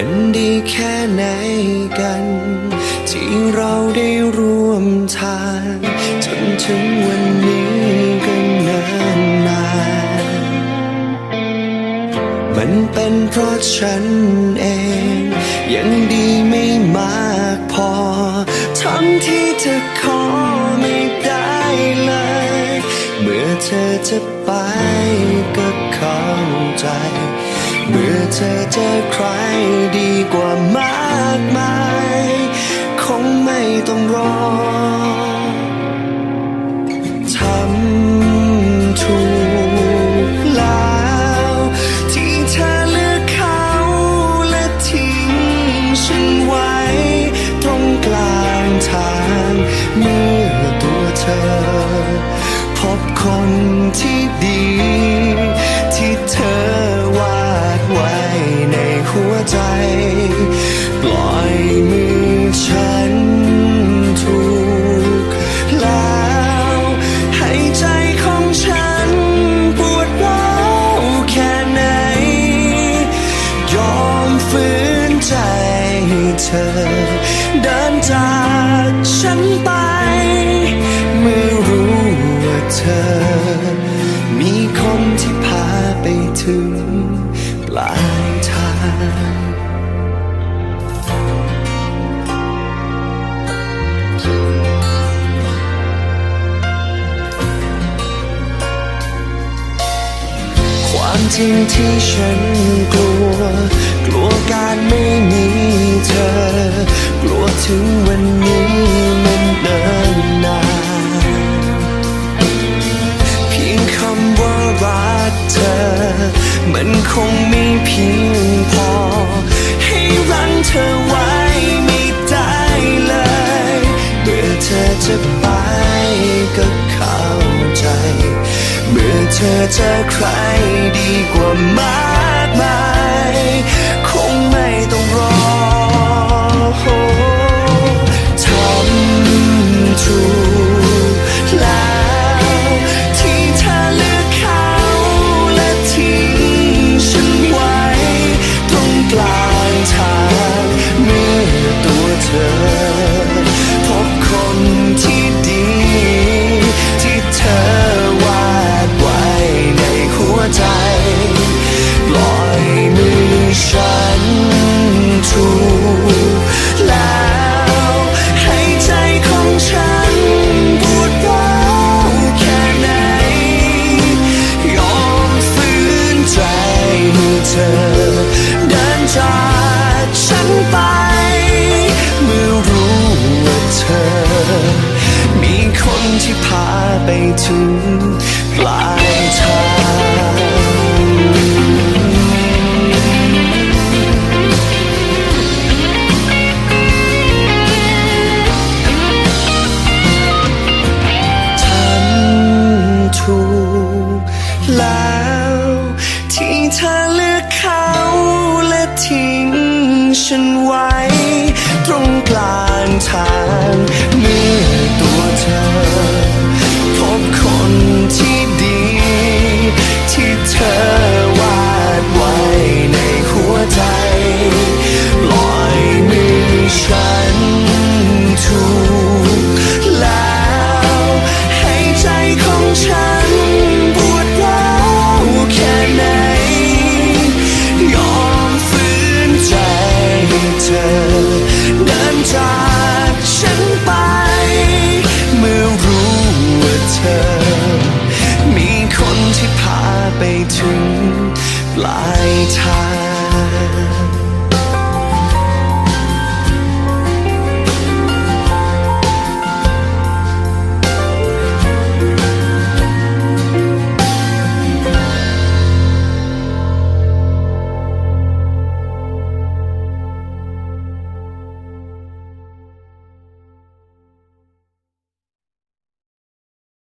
ันดีแค่ไหนกัน ที่เราได้ร่วมทาง จนถึงวันนี้ก็นานนานมันเป็นเพราะฉันเอง ยังดีไม่มากพอทั้งที่เธอขอไม่ได้เลย เมื่อเธอจะไปก็เข้าใจ เมื่อเธอเจอใครดีกว่ามากมาย คงไม่ต้องรอ ธอ เดินจากฉันไป เมื่อรู้ว่าเธอ มีคนที่พาไปถึงปลายทางความจริงที่ฉันกลัว กลัวการ รักเธอ มันคงไม่เพียงพอ ให้รั้งเธอไว้ไม่ได้เลยเมื่อเธอจะไปก็เข้าใจ เมื่อเธอเจอใครดีกว่ามา เธอ เดินจากฉันไป เมื่อรู้ว่าเธอ มีคนที่พาไปถึงปลายทาง ฉันไว้ ตรงกลางทาง ไปถึงปลายทาง